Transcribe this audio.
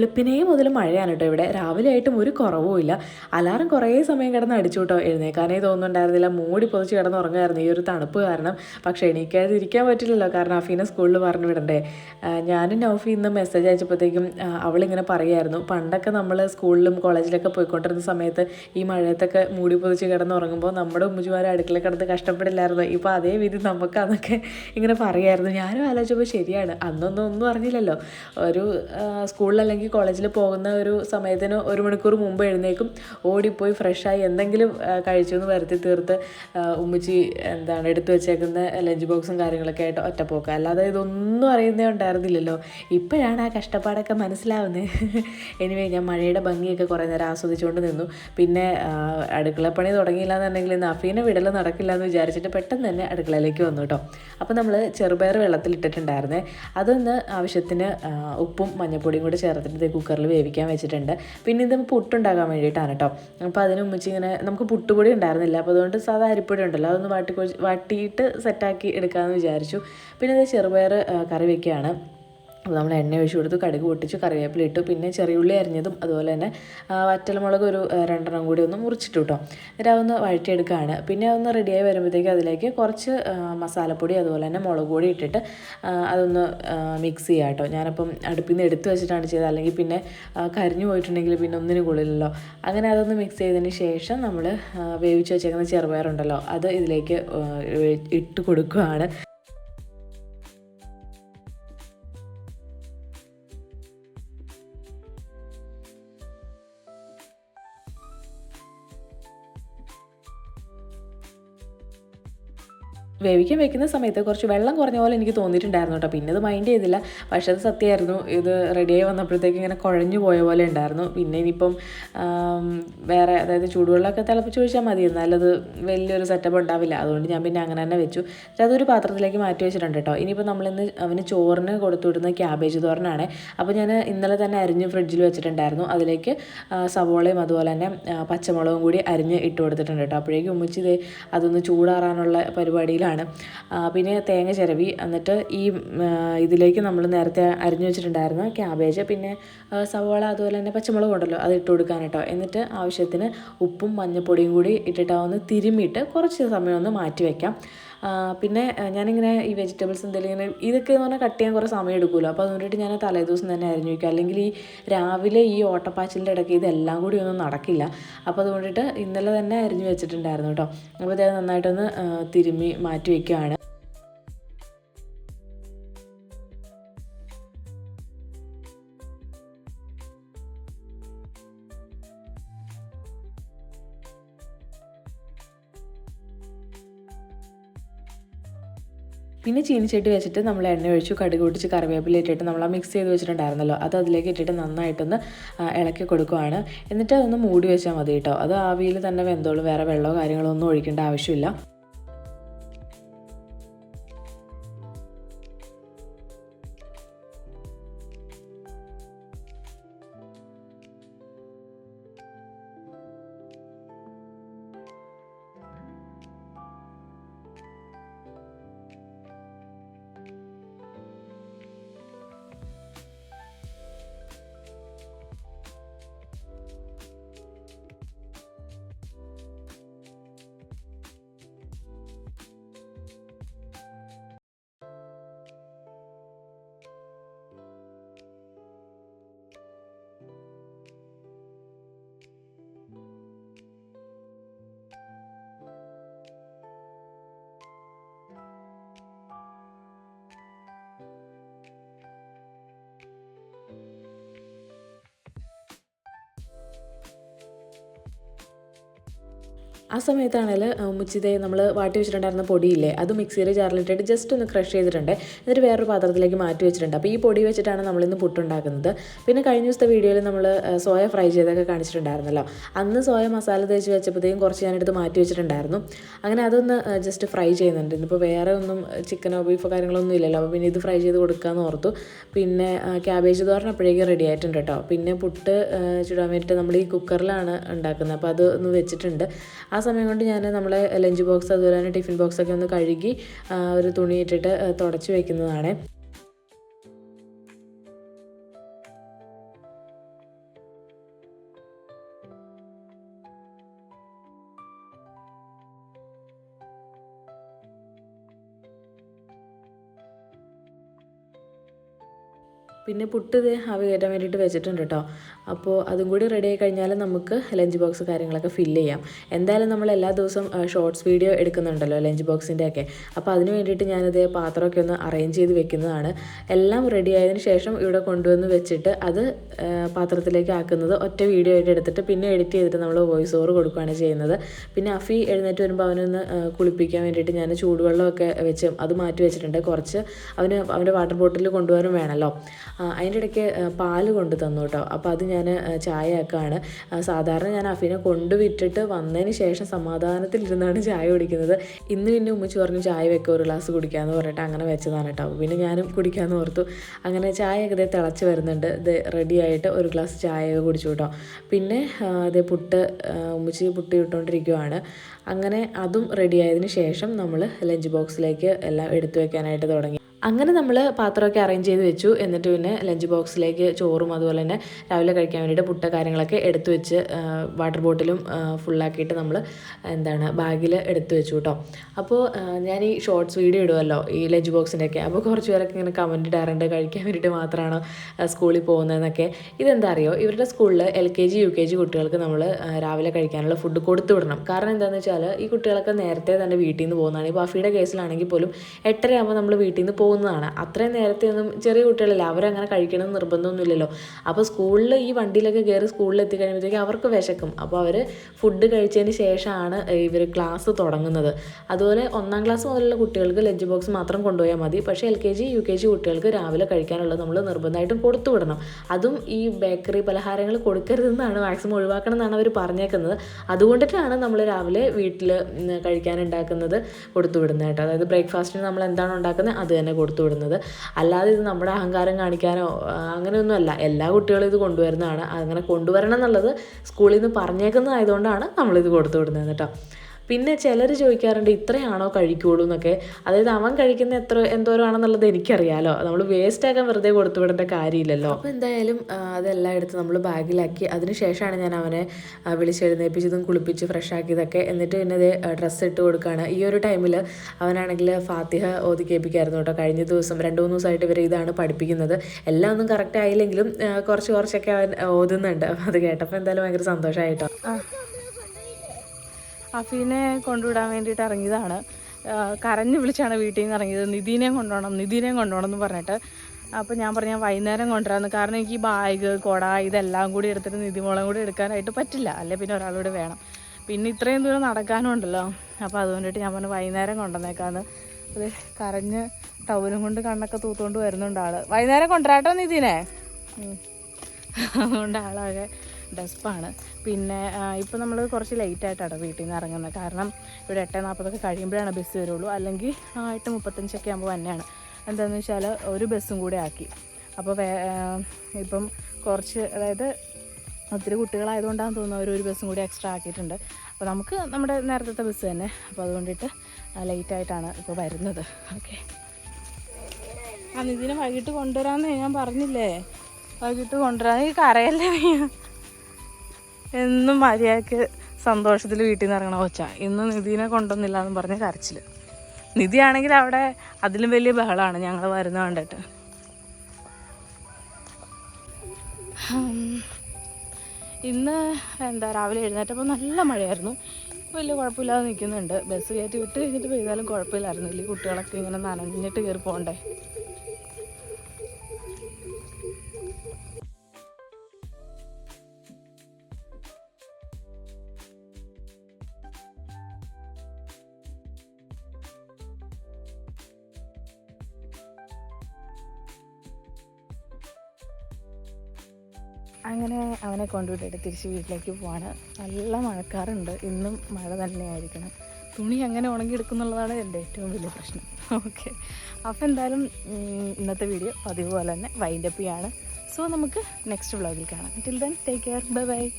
വെളുപ്പിനേ മുതൽ മഴയാണ് കേട്ടോ ഇവിടെ. രാവിലെ ആയിട്ടും ഒരു കുറവുമില്ല അലാറം കുറേ സമയം കിടന്ന് അടിച്ചു കേട്ടോ എഴുന്നേക്കാനേ തോന്നുന്നുണ്ടായിരുന്നില്ല. മൂടി പൊതിച്ച് കിടന്ന് ഉറങ്ങുമായിരുന്നു ഈ ഒരു തണുപ്പ് കാരണം. പക്ഷേ എണീക്കാതെ ഇരിക്കാൻ പറ്റില്ലല്ലോ. കാരണം അഫീനെ സ്കൂളിൽ പറഞ്ഞു വിടണ്ടേ. ഞാനും നൗഫി ഇന്ന് മെസ്സേജ് അയച്ചപ്പോഴത്തേക്കും അവളിങ്ങനെ പറയായിരുന്നു. പണ്ടൊക്കെ നമ്മൾ സ്കൂളിലും കോളേജിലൊക്കെ പോയിക്കൊണ്ടിരുന്ന സമയത്ത് ഈ മഴയത്തൊക്കെ മൂടി പൊതിച്ച് കിടന്ന് ഉറങ്ങുമ്പോൾ നമ്മുടെ ഉമ്മച്ചുമാർ അടുക്കള കിടന്ന് കഷ്ടപ്പെടില്ലായിരുന്നു. ഇപ്പോൾ അതേ വിധി നമുക്ക് അതൊക്കെ ഇങ്ങനെ പറയായിരുന്നു. ഞാനും ആലോചിച്ചപ്പോൾ ശരിയാണ്. അന്നൊന്നും ഒന്നും അറിഞ്ഞില്ലല്ലോ. ഒരു സ്കൂളിലല്ലെങ്കിൽ കോളേജിൽ പോകുന്ന ഒരു സമയത്തിന് ഒരു മണിക്കൂർ മുമ്പ് എഴുന്നേക്കും ഓടിപ്പോയി ഫ്രഷായി എന്തെങ്കിലും കഴിച്ചു എന്ന് വരുത്തി തീർത്ത് ഉമ്മച്ചി എന്താണ് എടുത്തു വെച്ചേക്കുന്ന ലഞ്ച് ബോക്സും കാര്യങ്ങളൊക്കെ ആയിട്ട് ഒറ്റപ്പോക്ക്. അല്ലാതെ ഇതൊന്നും അറിയുന്നേ ഉണ്ടായിരുന്നില്ലല്ലോ. ഇപ്പോഴാണ് ആ കഷ്ടപ്പാടൊക്കെ മനസ്സിലാവുന്നത് എനിവേ ഞാൻ മഴയുടെ ഭംഗിയൊക്കെ കുറേ നേരം ആസ്വദിച്ചുകൊണ്ട് നിന്നു. പിന്നെ അടുക്കള അടുക്കളപ്പണി തുടങ്ങിയില്ല എന്നുണ്ടെങ്കിൽ നഫീനെ വിടൽ നടക്കില്ല എന്ന് വിചാരിച്ചിട്ട് പെട്ടെന്ന് തന്നെ അടുക്കളയിലേക്ക് വന്നു കേട്ടോ. അപ്പോൾ നമ്മൾ ചെറുപയർ വെള്ളത്തിൽ വെള്ളത്തിലിട്ടിട്ടുണ്ടായിരുന്നേ. അതൊന്ന് ആവശ്യത്തിന് ഉപ്പും മഞ്ഞപ്പൊടിയും കൂടി ചേർത്തിട്ട് ഇത് കുക്കറിൽ വേവിക്കാൻ വെച്ചിട്ടുണ്ട്. പിന്നെ ഇത് പുട്ടുണ്ടാക്കാൻ വേണ്ടിയിട്ടാണ് കേട്ടോ അപ്പോൾ അതിന് ഉമ്മച്ചി ഇങ്ങനെ നമുക്ക് പുട്ടുപൊടി ഉണ്ടായിരുന്നില്ല. അപ്പോൾ അതുകൊണ്ട് സാധാ അരിപ്പൊടി ഉണ്ടല്ലോ. അതൊന്ന് വാട്ടി വാട്ടിയിട്ട് സെറ്റാക്കി എടുക്കാമെന്ന് വിചാരിച്ചു. പിന്നെ ഇത് ചെറുപയർ കറി വെക്കുകയാണ് അപ്പോൾ നമ്മൾ എണ്ണ ഒഴിച്ച് കൊടുത്ത് കടുക് പൊട്ടിച്ച് കറിവേപ്പില ഇട്ടു പിന്നെ ചെറിയുള്ളി അരിഞ്ഞതും അതുപോലെ തന്നെ വറ്റൽമുളക് ഒരു രണ്ടെണ്ണം കൂടി ഒന്ന് മുറിച്ചിട്ടു കേട്ടോ എന്നിട്ട് അതൊന്ന് വഴറ്റിയെടുക്കുകയാണ്. പിന്നെ അതൊന്ന് റെഡിയായി വരുമ്പോഴത്തേക്ക് അതിലേക്ക് കുറച്ച് മസാലപ്പൊടി അതുപോലെ തന്നെ മുളക് പൊടി ഇട്ടിട്ട് അതൊന്ന് മിക്സ് ചെയ്യുക കേട്ടോ ഞാനപ്പം അടുപ്പിൽ നിന്ന് എടുത്ത് വെച്ചിട്ടാണ് ചെയ്തത്. അല്ലെങ്കിൽ പിന്നെ കരിഞ്ഞു പോയിട്ടുണ്ടെങ്കിൽ പിന്നെ ഒന്നിനും കൊള്ളില്ലല്ലോ അങ്ങനെ അതൊന്ന് മിക്സ് ചെയ്തതിന് ശേഷം നമ്മൾ വേവിച്ച് വെച്ചേക്കുന്ന ചെറുപയറുണ്ടല്ലോ അത് ഇതിലേക്ക് ഇട്ട് കൊടുക്കുകയാണ്. വേവിക്കാൻ വെക്കുന്ന സമയത്ത് കുറച്ച് വെള്ളം കുറഞ്ഞ പോലെ എനിക്ക് തോന്നിയിട്ടുണ്ടായിരുന്നു കേട്ടോ. പിന്നെ അത് മൈൻഡ് ചെയ്തില്ല. പക്ഷേ അത് സത്യമായിരുന്നു. ഇത് റെഡിയായി വന്നപ്പോഴത്തേക്ക് ഇങ്ങനെ കുഴഞ്ഞു പോയ പോലെ ഉണ്ടായിരുന്നു. പിന്നെ ഇനിയിപ്പം വേറെ അതായത് ചൂടുവെള്ളമൊക്കെ തിളപ്പിച്ച് ഒഴിച്ചാൽ മതി. എന്നാലത് വലിയൊരു സെറ്റപ്പ് ഉണ്ടാവില്ല. അതുകൊണ്ട് ഞാൻ പിന്നെ അങ്ങനെ തന്നെ വെച്ചു. പക്ഷേ അതൊരു പാത്രത്തിലേക്ക് മാറ്റി വെച്ചിട്ടുണ്ട് കേട്ടോ. ഇനിയിപ്പോൾ നമ്മളിന്ന് അവന് ചോറിന് കൊടുത്തു വിടുന്ന ക്യാബേജ് തോരനാണ്. അപ്പോൾ ഞാൻ ഇന്നലെ തന്നെ അരിഞ്ഞ് ഫ്രിഡ്ജിൽ വെച്ചിട്ടുണ്ടായിരുന്നു. അതിലേക്ക് സവോളയും അതുപോലെ തന്നെ പച്ചമുളകും കൂടി അരിഞ്ഞ് ഇട്ട് കൊടുത്തിട്ടുണ്ട് കേട്ടോ. അപ്പോഴേക്കും ഉമ്മച്ചി അതൊന്ന് ചൂടാറാനുള്ള പരിപാടിയിലാണ് ആ, പിന്നെ തേങ്ങ ചിരവി എന്നിട്ട് ഈ ഇതിലേക്ക് നമ്മൾ നേരത്തെ അരിഞ്ഞു വെച്ചിട്ടുണ്ടായിരുന്ന ക്യാബേജ് പിന്നെ സവാള അതുപോലെ തന്നെ പച്ചമുളക് ഉണ്ടല്ലോ അത് ഇട്ട് കൊടുക്കാൻ കേട്ടോ. എന്നിട്ട് ആവശ്യത്തിന് ഉപ്പും മഞ്ഞൾപ്പൊടിയും കൂടി ഇട്ടിട്ടാവുന്ന തിരുമ്മിയിട്ട് കുറച്ച് സമയം ഒന്ന് മാറ്റി വയ്ക്കാം പിന്നെ ഞാനിങ്ങനെ ഈ വെജിറ്റബിൾസ് എന്തെങ്കിലും ഇങ്ങനെ ഇതൊക്കെ എന്ന് പറഞ്ഞാൽ കട്ട് ചെയ്യാൻ കുറേ സമയം എടുക്കുമല്ലോ. അപ്പോൾ അതുകൊണ്ടിട്ട് ഞാൻ തലേദിവസം തന്നെ അരിഞ്ഞു വയ്ക്കും. അല്ലെങ്കിൽ ഈ രാവിലെ ഈ ഓട്ടപ്പാച്ചിലിന്റെ ഇടയ്ക്ക് ഇതെല്ലാം കൂടി ഒന്നും നടക്കില്ല. അപ്പോൾ അതുകൊണ്ടിട്ട് ഇന്നലെ തന്നെ അരിഞ്ഞു വെച്ചിട്ടുണ്ടായിരുന്നു കേട്ടോ. അപ്പോൾ ഇത് നന്നായിട്ടൊന്ന് തിരുമ്മി മാറ്റി വയ്ക്കുകയാണ്. പിന്നെ ചീനിച്ചട്ടി വെച്ചിട്ട് നമ്മൾ എണ്ണ ഒഴിച്ചു കടുക് പൊട്ടിച്ച് കറിവേപ്പില ഇട്ടിട്ട് നമ്മൾ ആ മിക്സ് ചെയ്ത് വെച്ചിട്ടുണ്ടായിരുന്നല്ലോ. അത് അതിലേക്ക് ഇട്ടിട്ട് നന്നായിട്ടൊന്ന് ഇളക്കി കൊടുക്കുവാണ്. എന്നിട്ട് അതൊന്ന് മൂടി വെച്ചാൽ മതി കേട്ടോ. അത് ആവിയിൽ തന്നെ വെന്തോളും. വേറെ വെള്ളമോ കാര്യങ്ങളോ ഒന്നും ഒഴിക്കേണ്ട ആവശ്യമില്ല. ആ സമയത്താണെങ്കിൽ മുച്ചിതേ നമ്മൾ വാട്ടി വെച്ചിട്ടുണ്ടായിരുന്ന പൊടിയില്ലേ അത് മിക്സിയിൽ ജാറിലിട്ടിട്ട് ജസ്റ്റ് ഒന്ന് ക്രഷ് ചെയ്തിട്ടുണ്ട്. എന്നിട്ട് വേറൊരു പാത്രത്തിലേക്ക് മാറ്റി വെച്ചിട്ടുണ്ട്. അപ്പോൾ ഈ പൊടി വെച്ചിട്ടാണ് നമ്മളിന്ന് പുട്ടുണ്ടാക്കുന്നത്. പിന്നെ കഴിഞ്ഞ ദിവസത്തെ വീഡിയോയിൽ നമ്മൾ സോയ ഫ്രൈ ചെയ്തൊക്കെ കാണിച്ചിട്ടുണ്ടായിരുന്നല്ലോ. അന്ന് സോയ മസാല തേച്ച് വെച്ചപ്പോഴത്തേക്കും കുറച്ച് ഞാനെടുത്ത് മാറ്റി വെച്ചിട്ടുണ്ടായിരുന്നു. അങ്ങനെ അതൊന്ന് ജസ്റ്റ് ഫ്രൈ ചെയ്യുന്നുണ്ട്. ഇന്നിപ്പോൾ വേറെ ഒന്നും ചിക്കനോ ബീഫോ കാര്യങ്ങളൊന്നും ഇല്ലല്ലോ. അപ്പോൾ പിന്നെ ഇത് ഫ്രൈ ചെയ്ത് കൊടുക്കാമെന്ന് ഓർത്തു. പിന്നെ ക്യാബേജ് തോരൻ അപ്പോഴേക്കും റെഡി ആയിട്ടുണ്ട് കേട്ടോ. പിന്നെ പുട്ട് ചുടാൻ വേണ്ടിയിട്ട് നമ്മൾ ഈ കുക്കറിലാണ് ഉണ്ടാക്കുന്നത്. അപ്പോൾ അത് ഒന്ന് വെച്ചിട്ടുണ്ട്. ആ സമയം കൊണ്ട് ഞാൻ നമ്മളെ ലഞ്ച് ബോക്സ് അതുപോലെ തന്നെ ടിഫിൻ ബോക്സ് ഒക്കെ ഒന്ന് കഴുകി ഒരു തുണി ഇട്ടിട്ട് തുടച്ച് വെക്കുന്നതാണ്. പിന്നെ പുട്ട് ഇത് ആവി കയറ്റാൻ വേണ്ടിയിട്ട് വെച്ചിട്ടുണ്ട് കേട്ടോ അപ്പോൾ അതും കൂടി റെഡി ആയി കഴിഞ്ഞാൽ നമുക്ക് ലഞ്ച് ബോക്സ് കാര്യങ്ങളൊക്കെ ഫില്ല് ചെയ്യാം. എന്തായാലും നമ്മൾ എല്ലാ ദിവസവും ഷോർട്സ് വീഡിയോ എടുക്കുന്നുണ്ടല്ലോ ലഞ്ച് ബോക്സിന്റെ ഒക്കെ. അപ്പോൾ അതിന് വേണ്ടിയിട്ട് ഞാനിത് പാത്രമൊക്കെ ഒന്ന് അറേഞ്ച് ചെയ്ത് വെക്കുന്നതാണ്. എല്ലാം റെഡി ആയതിന് ശേഷം ഇവിടെ കൊണ്ടുവന്ന് വെച്ചിട്ട് അത് പാത്രത്തിലേക്ക് ആക്കുന്നത് ഒറ്റ വീഡിയോ ആയിട്ട് എടുത്തിട്ട് പിന്നെ എഡിറ്റ് ചെയ്തിട്ട് നമ്മൾ വോയിസ് ഓവർ കൊടുക്കുകയാണ് ചെയ്യുന്നത്. പിന്നെ അഫി എഴുന്നേറ്റ് വരുമ്പോൾ അവനൊന്ന് കുളിപ്പിക്കാൻ വേണ്ടിയിട്ട് ഞാൻ ചൂടുവെള്ളമൊക്കെ വെച്ച് അത് മാറ്റി വെച്ചിട്ടുണ്ട്. കുറച്ച് അവന് അവന്റെ വാട്ടർ ബോട്ടിൽ കൊണ്ടുപോകാനും വേണമല്ലോ അതിന്റെ ഇടയ്ക്ക് പാൽ കൊണ്ട് തന്നു കേട്ടോ അപ്പോൾ അത് ഞാൻ ചായ ആക്കുകയാണ് സാധാരണ ഞാൻ അഫീനെ കൊണ്ടുവിട്ടിട്ട് വന്നതിന് ശേഷം സമാധാനത്തിലിരുന്നാണ് ചായ കുടിക്കുന്നത്. ഇന്ന് പിന്നെ ഉമ്മച്ചു പറഞ്ഞു ചായ വെക്കുക ഒരു ഗ്ലാസ് കുടിക്കാമെന്ന് പറഞ്ഞിട്ട് അങ്ങനെ വെച്ചതാണ് കേട്ടോ പിന്നെ ഞാനും കുടിക്കാമെന്ന് ഓർത്തു. അങ്ങനെ ചായ ഒക്കെ തിളച്ച് വരുന്നുണ്ട്. ഇത് റെഡിയായിട്ട് ഒരു ഗ്ലാസ് ചായയൊക്കെ കുടിച്ചു കേട്ടോ പിന്നെ അതേ പുട്ട് ഉമ്മച്ചി പുട്ട് ഇട്ടുകൊണ്ടിരിക്കുവാണ്. അങ്ങനെ അതും റെഡി ആയതിനു ശേഷം നമ്മൾ ലഞ്ച് ബോക്സിലേക്ക് എല്ലാം എടുത്തു വെക്കാനായിട്ട് തുടങ്ങി. അങ്ങനെ നമ്മൾ പാത്രമൊക്കെ അറേഞ്ച് ചെയ്ത് വെച്ചു. എന്നിട്ട് പിന്നെ ലഞ്ച് ബോക്സിലേക്ക് ചോറും അതുപോലെ തന്നെ രാവിലെ കഴിക്കാൻ വേണ്ടിയിട്ട് പുട്ട കാര്യങ്ങളൊക്കെ എടുത്തു വെച്ച് വാട്ടർ ബോട്ടിലും ഫുള്ളാക്കിയിട്ട് നമ്മൾ എന്താണ് ബാഗിൽ എടുത്തു വെച്ചു കേട്ടോ അപ്പോൾ ഞാൻ ഈ ഷോർട്സ് വീഡിയോ ഇടുമല്ലോ ഈ ലഞ്ച് ബോക്സിന്റെയൊക്കെ അപ്പോൾ കുറച്ച് പേരൊക്കെ ഇങ്ങനെ കമന്റ് ഇടാറുണ്ട് കഴിക്കാൻ വേണ്ടിയിട്ട് മാത്രമാണോ സ്കൂളിൽ പോകുന്നതെന്നൊക്കെ. ഇതെന്താ അറിയോ ഇവരുടെ സ്കൂളിൽ L K G U K G കുട്ടികൾക്ക് നമ്മൾ രാവിലെ കഴിക്കാനുള്ള ഫുഡ് കൊടുത്തു വിടണം. കാരണം എന്താണെന്ന് വെച്ചാൽ ഈ കുട്ടികളൊക്കെ നേരത്തെ തന്നെ വീട്ടിൽ നിന്ന് പോകുന്നതാണ്. ഇപ്പോൾ ബഫിയുടെ കേസിലാണെങ്കിൽ പോലും എട്ടര ആകുമ്പോൾ നമ്മൾ വീട്ടിൽ നിന്ന് പോകുന്നതാണ്. അത്രയും നേരത്തെ ഒന്നും ചെറിയ കുട്ടികളല്ല അവരങ്ങനെ കഴിക്കണം നിർബന്ധമൊന്നുമില്ലല്ലോ. അപ്പോൾ സ്കൂളിൽ ഈ വണ്ടിയിലൊക്കെ കയറി സ്കൂളിൽ എത്തിക്കഴിയുമ്പോഴത്തേക്ക് അവർക്ക് വിശക്കും. അപ്പോൾ അവർ ഫുഡ് കഴിച്ചതിന് ശേഷമാണ് ഇവർ ക്ലാസ് തുടങ്ങുന്നത്. അതുപോലെ ഒന്നാം ക്ലാസ് മുതലുള്ള കുട്ടികൾക്ക് ലഞ്ച് ബോക്സ് മാത്രം കൊണ്ടുപോയാൽ മതി. പക്ഷേ L K G U K G കുട്ടികൾക്ക് രാവിലെ കഴിക്കാനുള്ളത് നമ്മൾ നിർബന്ധമായിട്ടും കൊടുത്തു വിടണം. അതും ഈ ബേക്കറി പലഹാരങ്ങൾ കൊടുക്കരുതെന്നാണ് മാക്സിമം ഒഴിവാക്കണം എന്നാണ് അവർ പറഞ്ഞേക്കുന്നത്. അതുകൊണ്ടിട്ടാണ് നമ്മൾ രാവിലെ വീട്ടിൽ കഴിക്കാനുണ്ടാക്കുന്നത് കൊടുത്തു വിടുന്നത് കേട്ടോ. അതായത് ബ്രേക്ക്ഫാസ്റ്റിന് നമ്മൾ എന്താണ് ഉണ്ടാക്കുന്നത് അത് തന്നെ കൊടുത്തു വിടുന്നത് അല്ലാതെ ഇത് നമ്മുടെ അഹങ്കാരം കാണിക്കാനോ അങ്ങനെയൊന്നുമല്ല. എല്ലാ കുട്ടികളും ഇത് കൊണ്ടുവരുന്നതാണ്. അങ്ങനെ കൊണ്ടുവരണം എന്നുള്ളത് സ്കൂളിൽ നിന്ന് പറഞ്ഞേക്കുന്നതായതുകൊണ്ടാണ് നമ്മളിത് കൊടുത്തു വിടുന്നത് കേട്ടോ. പിന്നെ ചിലർ ചോദിക്കാറുണ്ട് ഇത്രയാണോ കഴിക്കുള്ളൂ എന്നൊക്കെ. അതായത് അവൻ കഴിക്കുന്ന എത്ര എന്തോരമാണെന്നുള്ളത് എനിക്കറിയാലോ. നമ്മൾ വേസ്റ്റ് ആക്കാൻ വെറുതെ കൊടുത്തു വിടേണ്ട കാര്യമില്ലല്ലോ. അപ്പോൾ എന്തായാലും അതെല്ലാം എടുത്ത് നമ്മൾ ബാഗിലാക്കി അതിനുശേഷമാണ് ഞാൻ അവനെ വിളിച്ചെഴുന്നേപ്പിച്ചതും കുളിപ്പിച്ച് ഫ്രഷ് ആക്കിയതൊക്കെ എന്നിട്ട് പിന്നെ ഇത് ഡ്രസ്സ് ഇട്ട് കൊടുക്കുകയാണ് ഈ ഒരു ടൈമിൽ അവനാണെങ്കിൽ ഫാത്തിഹ ഓതി കേൾപ്പിക്കായിരുന്നു കേട്ടോ. കഴിഞ്ഞ ദിവസം രണ്ട് മൂന്ന് ദിവസമായിട്ട് ഇവർ ഇതാണ് പഠിപ്പിക്കുന്നത്. എല്ലാം ഒന്നും കറക്റ്റ് ആയില്ലെങ്കിലും കുറച്ച് കുറച്ചൊക്കെ അവൻ ഓതുന്നുണ്ട്. അത് കേട്ടപ്പോൾ എന്തായാലും ഭയങ്കര സന്തോഷമായിട്ടോ അഫീനെ കൊണ്ടുവിടാൻ വേണ്ടിയിട്ട് ഇറങ്ങിയതാണ്. കരഞ്ഞ് വിളിച്ചാണ് വീട്ടിൽ നിന്ന് ഇറങ്ങിയത്. നിധീനെ കൊണ്ടുപോകണം നിധീനെ കൊണ്ടുപോകണം എന്ന് പറഞ്ഞിട്ട്. അപ്പോൾ ഞാൻ പറഞ്ഞു വൈകുന്നേരം കൊണ്ടുവരാന്ന് കാരണം എനിക്ക് ഈ ബാഗ് കുട ഇതെല്ലാം കൂടി എടുത്തിട്ട് നിധിമോളം കൂടി എടുക്കാനായിട്ട് പറ്റില്ല. അല്ലെ പിന്നെ ഒരാളൂടെ വേണം. പിന്നെ ഇത്രയും ദൂരം നടക്കാനുണ്ടല്ലോ അപ്പോൾ അതുകൊണ്ടിട്ട് ഞാൻ പറഞ്ഞു വൈകുന്നേരം കൊണ്ടുവന്നേക്കാന്ന്. അത് കരഞ്ഞ് ടൗലും കൊണ്ട് കണ്ണൊക്കെ തൂത്തുകൊണ്ട് വരുന്നുണ്ട് ആൾ. വൈകുന്നേരം കൊണ്ടുവരാട്ടോ നിധിനെ. അതുകൊണ്ട് ആളാകെ ഡെസ്പാണ്. പിന്നെ ഇപ്പോൾ നമ്മൾ കുറച്ച് ലേറ്റായിട്ടാണ് വീട്ടിൽ നിന്ന് ഇറങ്ങുന്നത് കാരണം ഇവിടെ എട്ട് നാൽപ്പതൊക്കെ കഴിയുമ്പോഴാണ് ബസ് വരുള്ളൂ. അല്ലെങ്കിൽ എട്ട് മുപ്പത്തഞ്ചൊക്കെ ആകുമ്പോൾ തന്നെയാണ് എന്താണെന്ന് വെച്ചാൽ ഒരു ബസ്സും കൂടെ ആക്കി. അപ്പോൾ വേ ഇപ്പം കുറച്ച് അതായത് ഒത്തിരി കുട്ടികളായതുകൊണ്ടാണെന്ന് തോന്നുന്നു അവർ ഒരു ബസ്സും കൂടി എക്സ്ട്രാ ആക്കിയിട്ടുണ്ട്. അപ്പോൾ നമുക്ക് നമ്മുടെ നേരത്തെ ബസ് തന്നെ. അപ്പോൾ അതുകൊണ്ടിട്ട് ലേറ്റ് ആയിട്ടാണ് ഇപ്പോൾ വരുന്നത്. ഓക്കെ. അന്ന് ഇതിനെ വൈകിട്ട് കൊണ്ടുവരാമെന്ന് ഞാൻ പറഞ്ഞില്ലേ? വൈകിട്ട് കൊണ്ടുവരാൻ ഈ കരയല്ലേ എന്നും മര്യാദയ്ക്ക് സന്തോഷത്തിൽ വീട്ടിൽ നിന്ന് ഇറങ്ങണ. കൊച്ച ഇന്ന് നിധിനെ കൊണ്ടുവന്നില്ല എന്ന് പറഞ്ഞ് കരച്ചിൽ നിധിയാണെങ്കിൽ അവിടെ അതിലും വലിയ ബഹളമാണ് ഞങ്ങൾ വരുന്ന കണ്ടിട്ട്. ഇന്ന് എന്താ രാവിലെ എഴുന്നേറ്റപ്പോൾ നല്ല മഴയായിരുന്നു. വലിയ കുഴപ്പമില്ലാതെ നിൽക്കുന്നുണ്ട്. ബസ് കയറ്റി വിട്ട് കഴിഞ്ഞിട്ട് പെയ്താലും കുഴപ്പമില്ലായിരുന്നു. ഇല്ലെങ്കിൽ കുട്ടികളൊക്കെ ഇങ്ങനെ നനഞ്ഞിട്ട് കയറി പോകണ്ടേ. അങ്ങനെ അവനെ കൊണ്ടുവിട്ടിട്ട് തിരിച്ച് വീട്ടിലേക്ക് പോവാണ്. നല്ല മഴക്കാറുണ്ട്. ഇന്നും മഴ തന്നെയായിരിക്കണം. തുണി അങ്ങനെ ഉണങ്ങിയെടുക്കുന്നുള്ളതാണ് എന്റെ ഏറ്റവും വലിയ പ്രശ്നം. ഓക്കെ. അപ്പോൾ എന്തായാലും ഇന്നത്തെ വീഡിയോ പതിവ് പോലെ തന്നെ വൈൻഡപ്പ് ചെയ്യാണ്. സോ നമുക്ക് നെക്സ്റ്റ് വ്ളോഗിൽ കാണാം. Till then take care bye bye